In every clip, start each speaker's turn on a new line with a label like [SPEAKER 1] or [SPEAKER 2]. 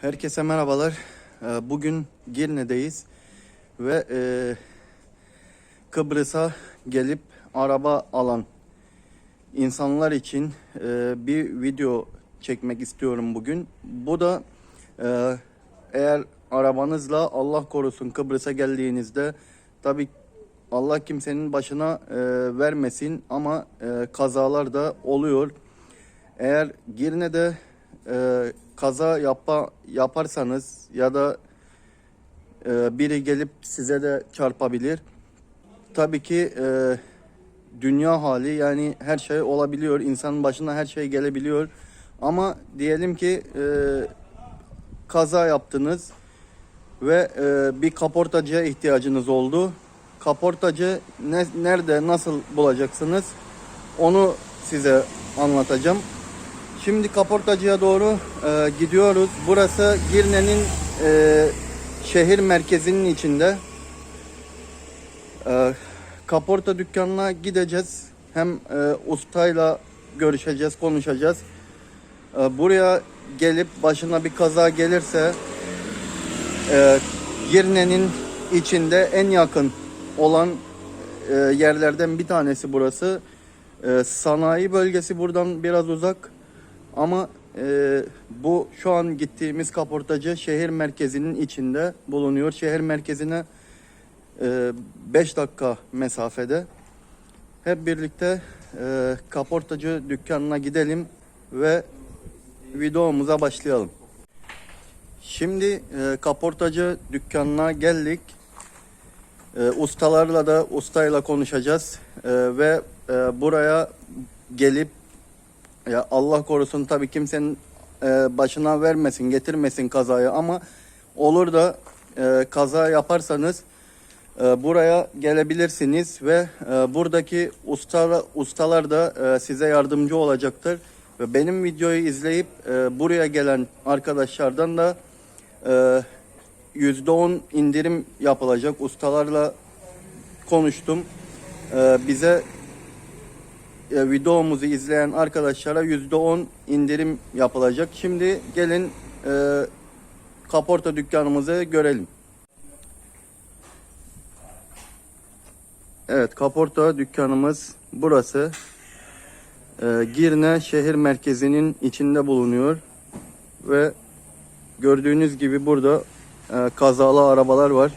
[SPEAKER 1] Herkese merhabalar. Ee, Bugün Girne'deyiz ve e, Kıbrıs'a gelip araba alan insanlar için e, bir video çekmek istiyorum bugün. Bu da e, eğer arabanızla Allah korusun Kıbrıs'a geldiğinizde tabi Allah kimsenin başına e, vermesin ama e, kazalar da oluyor. Eğer Girne'de e, kaza yapma, yaparsanız ya da e, biri gelip size de çarpabilir. Tabii ki e, dünya hali yani her şey olabiliyor. İnsanın başına her şey gelebiliyor. Ama diyelim ki e, kaza yaptınız ve e, bir kaportacıya ihtiyacınız oldu. Kaportacı ne, nerede nasıl bulacaksınız? Onu size anlatacağım. Şimdi kaportacıya doğru e, gidiyoruz. Burası Girne'nin e, şehir merkezinin içinde. E, kaporta dükkanına gideceğiz. Hem e, ustayla görüşeceğiz, konuşacağız. E, buraya gelip başına bir kaza gelirse e, Girne'nin içinde en yakın olan e, yerlerden bir tanesi burası. E, sanayi bölgesi buradan biraz uzak. Ama e, bu şu an gittiğimiz kaportacı şehir merkezinin içinde bulunuyor. Şehir merkezine 5 dakika mesafede. Hep birlikte e, kaportacı dükkanına gidelim ve videomuza başlayalım. Şimdi e, kaportacı dükkanına geldik. E, ustalarla da ustayla konuşacağız E, ve e, buraya gelip ya Allah korusun tabii kimsenin e, başına vermesin, getirmesin kazayı ama olur da e, kaza yaparsanız e, buraya gelebilirsiniz ve e, buradaki usta, ustalar da e, size yardımcı olacaktır. Ve benim videoyu izleyip e, buraya gelen arkadaşlardan da e, %10 indirim yapılacak. Ustalarla konuştum. E, bize e, videomuzu izleyen arkadaşlara %10 indirim yapılacak. Şimdi gelin e, kaporta dükkanımızı görelim. Evet kaporta dükkanımız burası. E, Girne şehir merkezinin içinde bulunuyor. Ve gördüğünüz gibi burada e, kazalı arabalar var.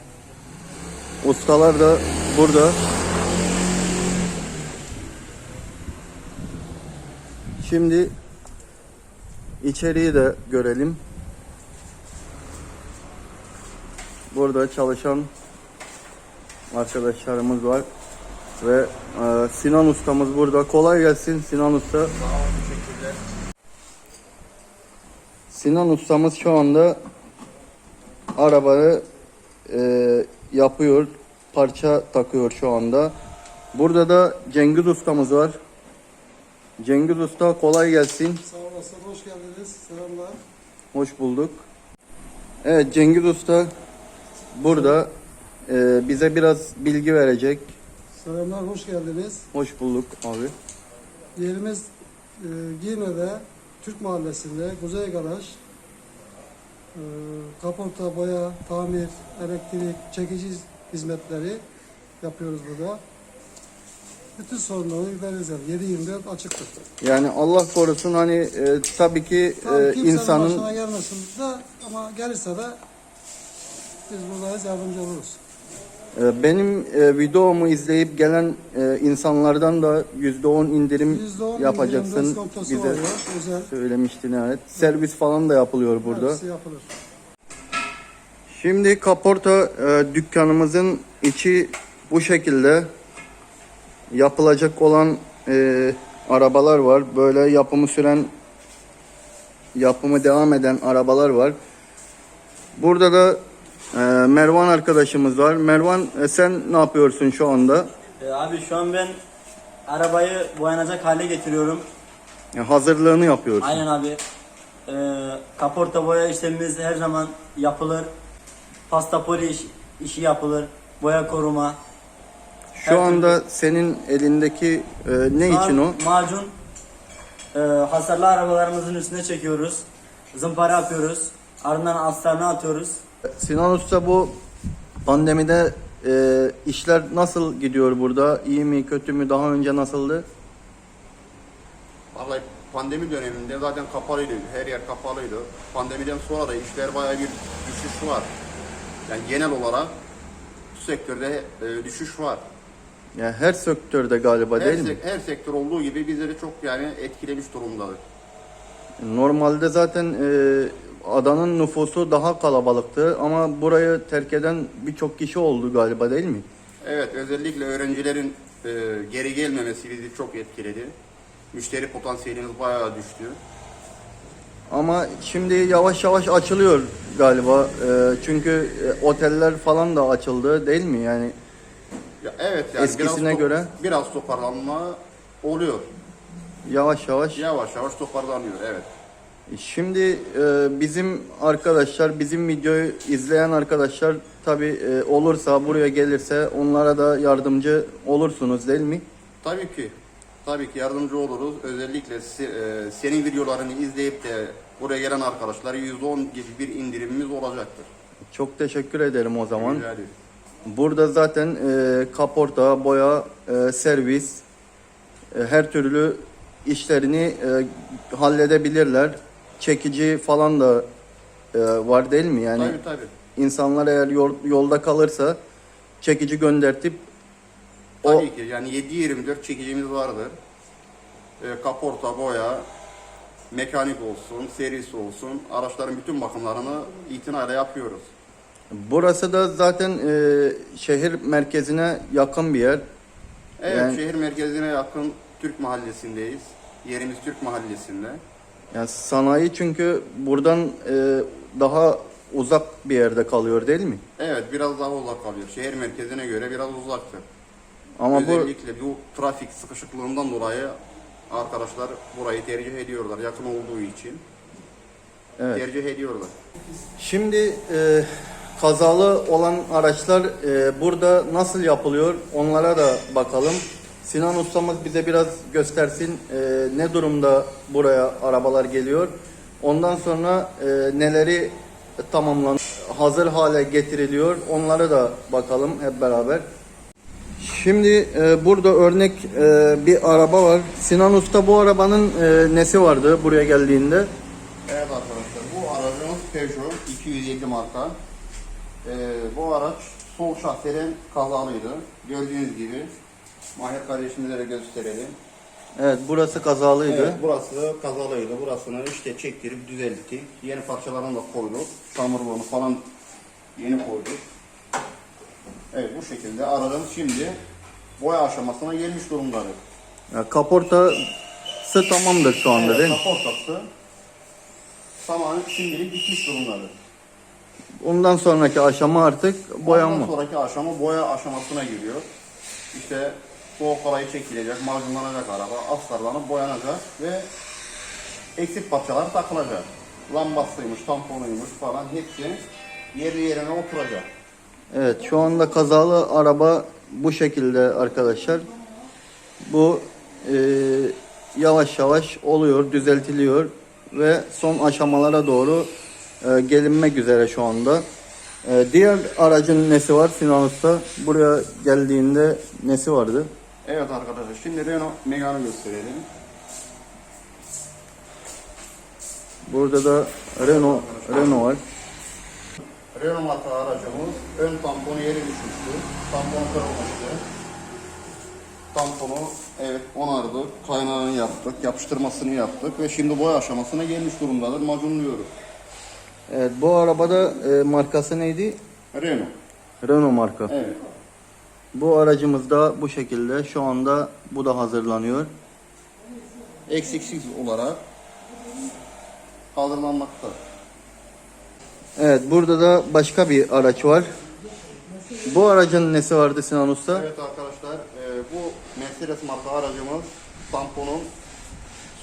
[SPEAKER 1] Ustalar da burada. Şimdi içeriği de görelim. Burada çalışan arkadaşlarımız var ve e, Sinan ustamız burada. Kolay gelsin Sinan usta. Sinan ustamız şu anda arabayı e, yapıyor. Parça takıyor şu anda. Burada da Cengiz ustamız var. Cengiz Usta kolay gelsin.
[SPEAKER 2] Sağ olasın, hoş geldiniz. Selamlar.
[SPEAKER 1] Hoş bulduk. Evet Cengiz Usta burada e, bize biraz bilgi verecek.
[SPEAKER 2] Selamlar, hoş geldiniz.
[SPEAKER 1] Hoş bulduk abi.
[SPEAKER 2] Yerimiz e, Girne'de, Türk Mahallesi'nde, Kuzey Garaj. E, kaporta, boya, tamir, elektrik, çekici hizmetleri yapıyoruz burada. Bütün sorunları gideriz yani. 7-24 açıktır.
[SPEAKER 1] Yani Allah korusun hani e, tabii ki
[SPEAKER 2] Tabii
[SPEAKER 1] e,
[SPEAKER 2] kimsenin
[SPEAKER 1] insanın
[SPEAKER 2] başına gelmesin de ama gelirse de biz buradayız, yardımcı oluruz.
[SPEAKER 1] e, benim e, videomu izleyip gelen e, insanlardan da %10 indirim
[SPEAKER 2] %10
[SPEAKER 1] yapacaksın
[SPEAKER 2] sigortası
[SPEAKER 1] bize
[SPEAKER 2] oluyor, özel.
[SPEAKER 1] söylemiştin evet. Servis falan da yapılıyor burada.
[SPEAKER 2] Hepsi yapılır.
[SPEAKER 1] Şimdi kaporta e, dükkanımızın içi bu şekilde yapılacak olan e, arabalar var. Böyle yapımı süren yapımı devam eden arabalar var. Burada da e, Mervan arkadaşımız var. Mervan e, sen ne yapıyorsun şu anda?
[SPEAKER 3] Ee, abi şu an ben arabayı boyanacak hale getiriyorum.
[SPEAKER 1] Ya, hazırlığını yapıyorsun.
[SPEAKER 3] Aynen abi. Ee, kaporta boya işlemimiz her zaman yapılır. Pasta poli iş- işi yapılır. Boya koruma.
[SPEAKER 1] Şu anda senin elindeki e, ne
[SPEAKER 3] Şu an
[SPEAKER 1] için o?
[SPEAKER 3] Macun e, hasarlı arabalarımızın üstüne çekiyoruz. Zımpara yapıyoruz. Ardından astarını atıyoruz.
[SPEAKER 1] Sinan Usta bu pandemide e, işler nasıl gidiyor burada? İyi mi kötü mü? Daha önce nasıldı?
[SPEAKER 4] Vallahi pandemi döneminde zaten kapalıydı. Her yer kapalıydı. Pandemiden sonra da işler bayağı bir düşüş var. Yani genel olarak bu sektörde e, düşüş var.
[SPEAKER 1] Yani her sektörde galiba
[SPEAKER 4] Her,
[SPEAKER 1] değil mi?
[SPEAKER 4] sek- her sektör olduğu gibi bizleri çok yani etkilemiş durumdadır.
[SPEAKER 1] Normalde zaten e, adanın nüfusu daha kalabalıktı ama burayı terk eden birçok kişi oldu galiba değil mi?
[SPEAKER 4] Evet özellikle öğrencilerin e, geri gelmemesi bizi çok etkiledi. Müşteri potansiyelimiz bayağı düştü.
[SPEAKER 1] Ama şimdi yavaş yavaş açılıyor galiba. E, çünkü e, oteller falan da açıldı değil mi? Yani
[SPEAKER 4] Ya, evet yani
[SPEAKER 1] Eskisine
[SPEAKER 4] biraz, to-
[SPEAKER 1] göre?
[SPEAKER 4] biraz toparlanma oluyor.
[SPEAKER 1] yavaş yavaş
[SPEAKER 4] Yavaş yavaş toparlanıyor evet.
[SPEAKER 1] Şimdi e, bizim arkadaşlar, bizim videoyu izleyen arkadaşlar tabi olursa buraya gelirse onlara da yardımcı olursunuz değil mi?
[SPEAKER 4] Tabii ki. Tabii ki yardımcı oluruz. Özellikle se- e, senin videolarını izleyip de buraya gelen arkadaşlara %10 gibi bir indirimimiz olacaktır.
[SPEAKER 1] Çok teşekkür ederim o zaman.
[SPEAKER 4] Rica ederim.
[SPEAKER 1] Burada zaten e, kaporta, boya, e, servis, e, her türlü işlerini e, halledebilirler. Çekici falan da e, var değil mi? Yani
[SPEAKER 4] Tabii tabii.
[SPEAKER 1] insanlar eğer yol- yolda kalırsa çekici göndertip o
[SPEAKER 4] Tabii ki yani 7-24 çekicimiz vardır. E, kaporta, boya, mekanik olsun, servis olsun araçların bütün bakımlarını itinayla yapıyoruz.
[SPEAKER 1] Burası da zaten e, şehir merkezine yakın bir yer.
[SPEAKER 4] Evet
[SPEAKER 1] Yani-
[SPEAKER 4] şehir merkezine yakın Türk mahallesindeyiz. Yerimiz Türk mahallesinde.
[SPEAKER 1] Yani sanayi çünkü buradan e, daha uzak bir yerde kalıyor değil mi?
[SPEAKER 4] Evet biraz daha uzak kalıyor. Şehir merkezine göre biraz uzaktır.
[SPEAKER 1] Ama bu
[SPEAKER 4] Özellikle bu trafik sıkışıklığından dolayı arkadaşlar burayı tercih ediyorlar. Yakın olduğu için
[SPEAKER 1] evet.
[SPEAKER 4] tercih ediyorlar.
[SPEAKER 1] Şimdi e, kazalı olan araçlar e, burada nasıl yapılıyor? Onlara da bakalım. Sinan ustamız bize biraz göstersin e, ne durumda buraya arabalar geliyor. Ondan sonra e, neleri tamamlan hazır hale getiriliyor. Onlara da bakalım hep beraber. Şimdi e, burada örnek e, bir araba var. Sinan Usta bu arabanın e, nesi vardı buraya geldiğinde?
[SPEAKER 4] Evet arkadaşlar bu aracımız Peugeot 250 marka. Ee, bu araç sol şahseren kazalıydı. Gördüğünüz gibi Mahir kardeşimize de gösterelim.
[SPEAKER 1] Evet burası kazalıydı.
[SPEAKER 4] Evet, burası kazalıydı. Burasını işte çektirip düzelttik. Yeni parçalarını da koyduk. Samurluğunu falan yeni koyduk. Evet bu şekilde aracımız şimdi boya aşamasına gelmiş durumdadır.
[SPEAKER 1] Ya, kaportası tamamdır şu anda değil mi?
[SPEAKER 4] Kaportası tamamen şimdilik bitmiş durumdadır.
[SPEAKER 1] Ondan sonraki aşama artık boyanma.
[SPEAKER 4] Ondan sonraki aşama boya aşamasına giriyor. İşte soğuk kolayı çekilecek, macunlanacak araba, astarlanıp boyanacak ve eksik parçalar takılacak. Lambasıymış, tamponuymuş falan hepsi yerli yerine oturacak.
[SPEAKER 1] Evet şu anda kazalı araba bu şekilde arkadaşlar. Bu e, yavaş yavaş oluyor, düzeltiliyor ve son aşamalara doğru e, gelinmek üzere şu anda. E, diğer aracın nesi var Sinan Usta? Buraya geldiğinde nesi vardı?
[SPEAKER 4] Evet arkadaşlar şimdi Renault Megane'ı gösterelim.
[SPEAKER 1] Burada da Renault Renault var.
[SPEAKER 4] Renault marka aracımız ön tamponu yere düşmüştü. Tampon kırılmıştı. Tamponu evet onardık, kaynağını yaptık, yapıştırmasını yaptık ve şimdi boya aşamasına gelmiş durumdadır. Macunluyoruz.
[SPEAKER 1] Evet bu arabada e, markası neydi?
[SPEAKER 4] Renault.
[SPEAKER 1] Renault marka.
[SPEAKER 4] Evet.
[SPEAKER 1] Bu aracımız da bu şekilde şu anda bu da hazırlanıyor.
[SPEAKER 4] Eksiksiz olarak kaldırılmakta.
[SPEAKER 1] Evet burada da başka bir araç var. Bu aracın nesi vardı Sinan Usta?
[SPEAKER 4] Evet arkadaşlar e, bu Mercedes marka aracımız tamponun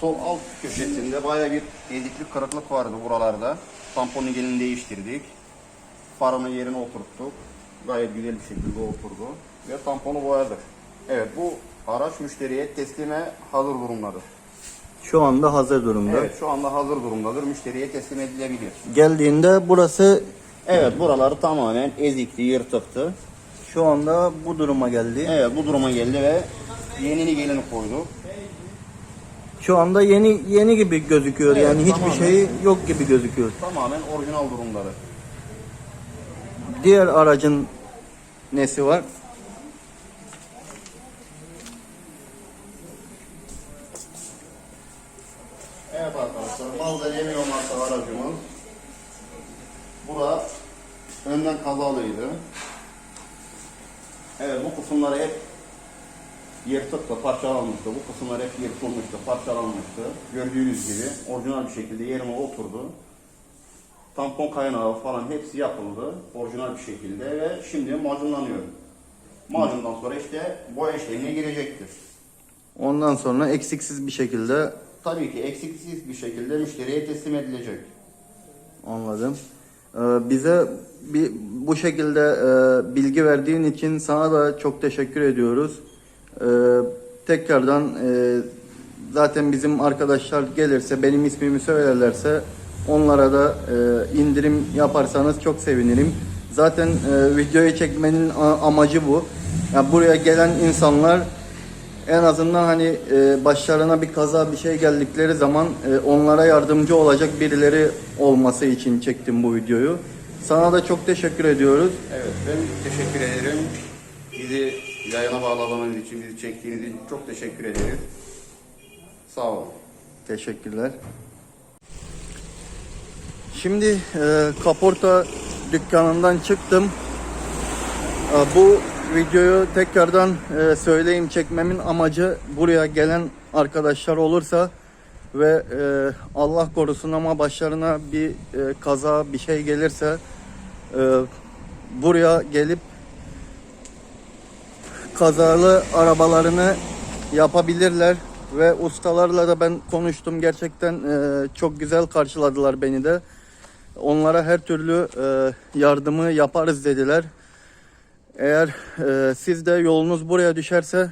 [SPEAKER 4] sol alt köşesinde baya bir eziklik kırıklık vardı buralarda. Tamponun gelini değiştirdik. Farını yerine oturttuk. Gayet güzel bir şekilde oturdu. Ve tamponu boyadık. Evet bu araç müşteriye teslime hazır durumdadır.
[SPEAKER 1] Şu anda hazır durumda.
[SPEAKER 4] Evet şu anda hazır durumdadır. Müşteriye teslim edilebilir.
[SPEAKER 1] Geldiğinde burası
[SPEAKER 4] Evet buraları tamamen ezikti, yırtıktı.
[SPEAKER 1] şu anda bu duruma geldi.
[SPEAKER 4] Evet bu duruma geldi ve yenini gelini koyduk.
[SPEAKER 1] Şu anda yeni yeni gibi gözüküyor.
[SPEAKER 4] Evet,
[SPEAKER 1] yani hiçbir
[SPEAKER 4] tamamen.
[SPEAKER 1] şey yok gibi gözüküyor.
[SPEAKER 4] Tamamen orijinal durumları.
[SPEAKER 1] Diğer aracın nesi var?
[SPEAKER 4] Evet arkadaşlar, Mazda Remio marka aracımız. Bura önden kazalıydı. Evet bu kısımları hep yırtıktı, parçalanmıştı. Bu kısımlar hep yırtılmıştı, parçalanmıştı. Gördüğünüz gibi orijinal bir şekilde yerine oturdu. Tampon kaynağı falan hepsi yapıldı orijinal bir şekilde ve şimdi macunlanıyor. Macundan sonra işte boya işlemine girecektir.
[SPEAKER 1] Ondan sonra eksiksiz bir şekilde
[SPEAKER 4] Tabii ki eksiksiz bir şekilde müşteriye teslim edilecek.
[SPEAKER 1] anladım. Ee, bize bir bu şekilde e, bilgi verdiğin için sana da çok teşekkür ediyoruz. Ee, tekrardan e, zaten bizim arkadaşlar gelirse benim ismimi söylerlerse onlara da e, indirim yaparsanız çok sevinirim. Zaten e, videoyu çekmenin amacı bu. Ya buraya gelen insanlar en azından hani e, başlarına bir kaza bir şey geldikleri zaman e, onlara yardımcı olacak birileri olması için çektim bu videoyu. Sana da çok teşekkür ediyoruz.
[SPEAKER 4] Evet ben teşekkür ederim. Bizi yayına bağladığınız için, bizi çektiğiniz için çok teşekkür ederiz. Sağ olun.
[SPEAKER 1] Teşekkürler. Şimdi e, kaporta dükkanından çıktım. E, bu videoyu tekrardan e, söyleyeyim çekmemin amacı buraya gelen arkadaşlar olursa ve e, Allah korusun ama başlarına bir e, kaza bir şey gelirse e, buraya gelip kazalı arabalarını yapabilirler ve ustalarla da ben konuştum gerçekten e, çok güzel karşıladılar beni de onlara her türlü e, yardımı yaparız dediler eğer e, siz de yolunuz buraya düşerse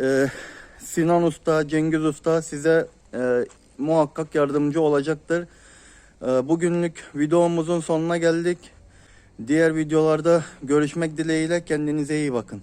[SPEAKER 1] e, Sinan Usta, Cengiz Usta size e, muhakkak yardımcı olacaktır. E, bugünlük videomuzun sonuna geldik. Diğer videolarda görüşmek dileğiyle kendinize iyi bakın.